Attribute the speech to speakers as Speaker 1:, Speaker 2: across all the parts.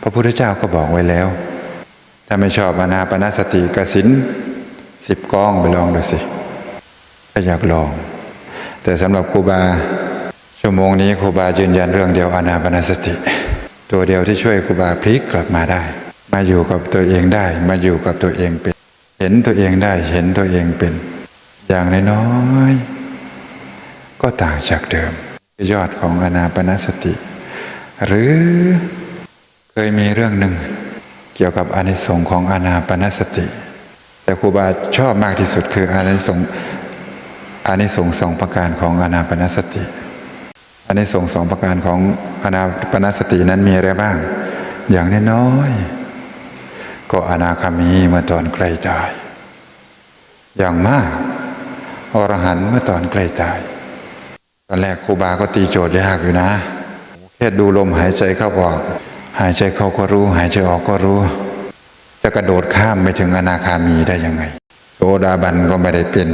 Speaker 1: พระพุทธเจ้าก็บอกไว้แล้ว ถ้าไม่ชอบอนาปนาสติกสินสิบกองไปลองดูสิก็อยากลอง แต่สำหรับครูบา ชั่วโมงนี้ครูบายืนยันเรื่องเดียวอนาปนาสติ ตัวเดียวที่ช่วยครูบาพลิกกลับมาได้ มาอยู่กับตัวเองได้ มาอยู่กับตัวเองเป็น เห็นตัวเองได้เห็นตัวเองเป็น อย่างน้อยก็ต่างจากเดิม ยอดของอนาปนาสติ หรือ ยมีเรื่องหนึ่ง เกี่ยวกับอานิสงส์ของอานาปนสติ แต่ครูบาชอบมากที่สุดคืออานิสงส์อานิสงส์สองประการของอานาปนสติอานิสงส์สองประการของอานาปนสตินั้นมีอะไรบ้าง อย่างน้อยก็อนาคามีเมื่อตอนใกล้ตาย อย่างมากอรหันเมื่อตอนใกล้ตาย ตอนแรกครูบาก็ตีโจทย์ยากอยู่นะแค่ดูลมหายใจเข้าออก หายใจเข้าก็รู้ หายใจออกก็รู้ จะกระโดดข้ามไปถึงอนาคามีได้ยังไงโสดาบันก็ไม่ได้เป็น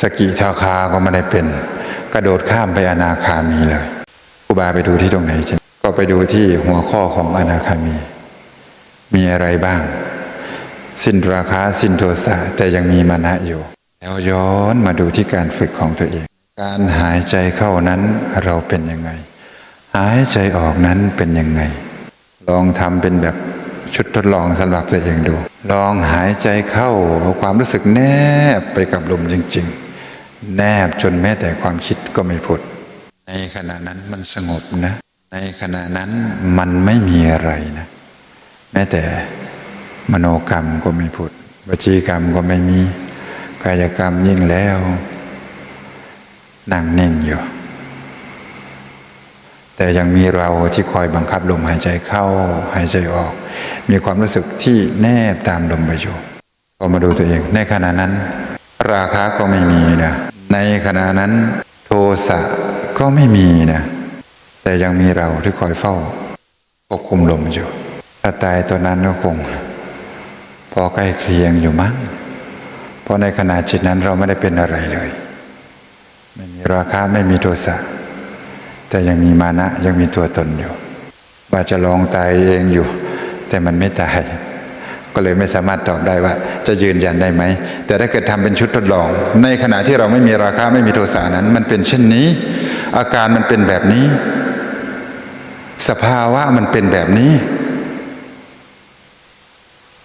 Speaker 1: สกิทาคาก็ไม่ได้เป็น กระโดดข้ามไปอนาคามีเลยครูบาไปดูที่ตรงไหนเช่นก็ไปดูที่หัวข้อของอนาคามี มีอะไรบ้าง สิ้นราคาสิ้นโทสะแต่ยังมีมานะอยู่ แล้วย้อนมาดูที่การฝึกของตัวเอง การหายใจเข้านั้นเราเป็นยังไง หายใจออกนั้นเป็นยังไง ลองทำเป็นแบบชุดทดลองสำหรับตัวเองดู ลองหายใจเข้าเอาความรู้สึกแนบไปกับลมจริง ๆ แนบจนแม้แต่ความคิดก็ไม่ผุด ในขณะนั้นมันสงบนะ ในขณะนั้นมันไม่มีอะไรนะ แม้แต่มโนกรรมก็ไม่พูดวจีกรรมก็ไม่มี กายกรรมยิ่งแล้วนั่งนิ่งอยู่ แต่ยังมีเราที่คอยบังคับลมหายใจเข้าหายใจออก มีความรู้สึกที่แนบตามลมไปอยู่พอมาดูตัวเอง ในขณะนั้น ราคะก็ไม่มีนะในขณะนั้น โทสะก็ไม่มีนะแต่ยังมีเราที่คอยเฝ้าควบคุมลมอยู่ถ้าตายตัวนั้นก็คง พอใกล้เคียงอยู่มั้งเพราะในขณะจิตนั้นเราไม่ได้เป็นอะไรเลย ไม่มีราคะไม่มีโทสะ แต่ยังมีมานะยังมีตัวตนอยู่ ว่าจะลองตายเองอยู่ แต่มันไม่ตาย ก็เลยไม่สามารถตอบได้ว่า จะยืนยันได้ไหม แต่ถ้าเกิดทำเป็นชุดทดลอง ในขณะที่เราไม่มีราคะไม่มีโทสะนั้น มันเป็นเช่นนี้ อาการมันเป็นแบบนี้ สภาวะมันเป็นแบบนี้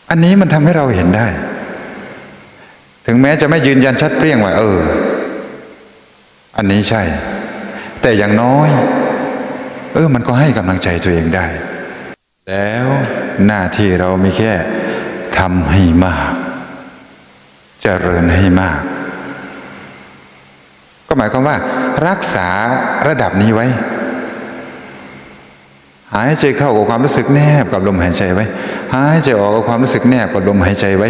Speaker 1: อันนี้มันทำให้เราเห็นได้ ถึงแม้จะไม่ยืนยันชัดเปรี้ยงว่าเออ อันนี้ใช่ แต่อย่างน้อย เออมันก็ให้กำลังใจตัวเองได้ แล้วหน้าที่เรามีแค่ทำให้มากเจริญให้มาก ก็หมายความว่า รักษาระดับนี้ไว้ หายใจเข้ากับความรู้สึกแนบกับลมหายใจไว้ หายใจออกกับความรู้สึกแนบกับลมหายใจไว้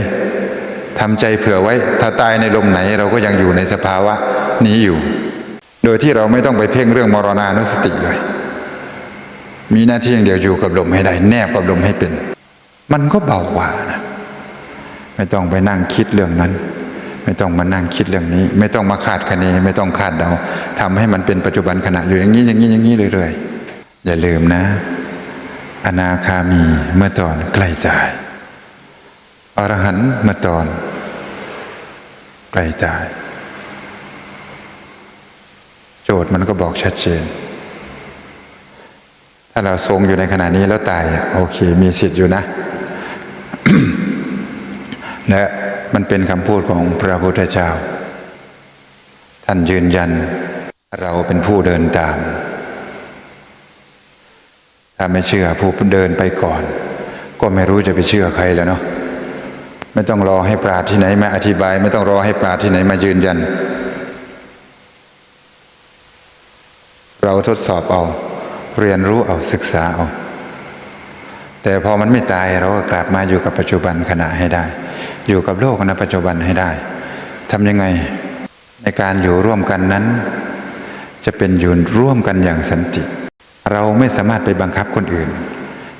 Speaker 1: ทำใจเผื่อไว้ ถ้าตายในลมไหนเราก็ยังอยู่ในสภาวะนี้อยู่ โดยที่เราไม่ต้องไปเพ่งเรื่องมรณานุสติเลย มีหน้าที่อย่างเดียวอยู่กับลมให้ได้ แนบกับลมให้เป็น มันก็เบากว่านะ ไม่ต้องไปนั่งคิดเรื่องนั้น ไม่ต้องมานั่งคิดเรื่องนี้ ไม่ต้องมาคาดคะเน ไม่ต้องคาดเดาทำให้มันเป็นปัจจุบันขณะอยู่อย่างนี้อย่างนี้อย่างนี้เรื่อยๆ อย่าลืมนะ อนาคามีเมื่อตอนใกล้ตายอรหันต์เมื่อตอน ใกล้ตาย โจทย์มันก็บอกชัดเจน ถ้าเราทรงอยู่ในขณะนี้แล้วตาย โอเค มีสิทธิ์อยู่นะ และมันเป็นคำพูดของพระพุทธเจ้า ท่านยืนยัน เราเป็นผู้เดินตาม ถ้าไม่เชื่อผู้เดินไปก่อน ก็ไม่รู้จะไปเชื่อใครแล้วเนาะไม่ต้องรอให้ปราดที่ไหนมาอธิบาย ไม่ต้องรอให้ปราดที่ไหนมายืนยัน เราทดสอบเอา เรียนรู้เอาศึกษาเอา แต่พอมันไม่ตายเราก็กลับมาอยู่กับปัจจุบันขณะให้ได้ อยู่กับโลกในปัจจุบันให้ได้ทำยังไงในการอยู่ร่วมกันนั้น จะเป็นอยู่ร่วมกันอย่างสันติ เราไม่สามารถไปบังคับคนอื่น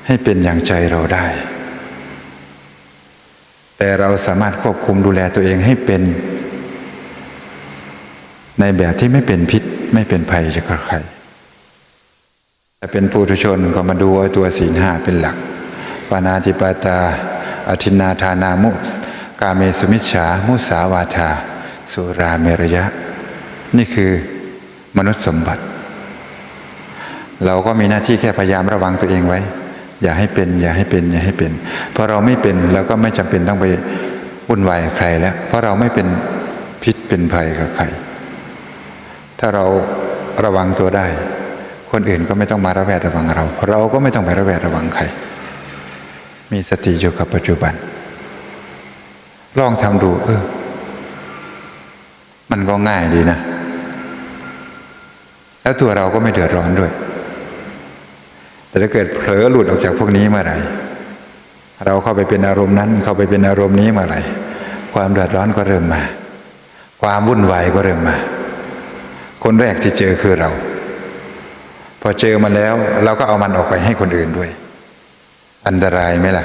Speaker 1: ให้เป็นอย่างใจเราได้ แต่เราสามารถควบคุมดูแลตัวเองให้เป็น ในแบบที่ไม่เป็นพิษไม่เป็นภัยจะกับใครแต่เป็นปุถุชนก็มาดูเอาตัวศีลห้าเป็นหลักปานาติปาตา อธินาทานามุกาเมสุมิชฉา มุสาวาทา สุราเมรยะ นี่คือมนุษย์สมบัติ เราก็มีหน้าที่แค่พยายามระวังตัวเองไว้ อย่าให้เป็น อย่าให้เป็น อย่าให้เป็น เพราะเราไม่เป็นเราก็ไม่จำเป็นต้องไปวุ่นวายใครแล้ว เพราะเราไม่เป็นพิษเป็นภัยกับใคร ถ้าเราระวังตัวได้ คนอื่นก็ไม่ต้องมาระแวดระวังเรา เราก็ไม่ต้องไประแวดระวังใคร มีสติอยู่กับปัจจุบัน ลองทำดูเออมันก็ง่ายดีนะ แล้วตัวเราก็ไม่เดือดร้อนด้วย แต่ถ้าเกิดเผลอหลุดออกจากพวกนี้เมื่อไหร่เราเข้าไปเป็นอารมณ์นั้น เข้าไปเป็นอารมณ์นี้เมื่อไหร่ความเดือดร้อนก็เริ่มมา ความวุ่นวายก็เริ่มมา คนแรกที่เจอคือเรา พอเจอมันแล้ว เราก็เอามันออกไปให้คนอื่นด้วย อันตรายไหมล่ะ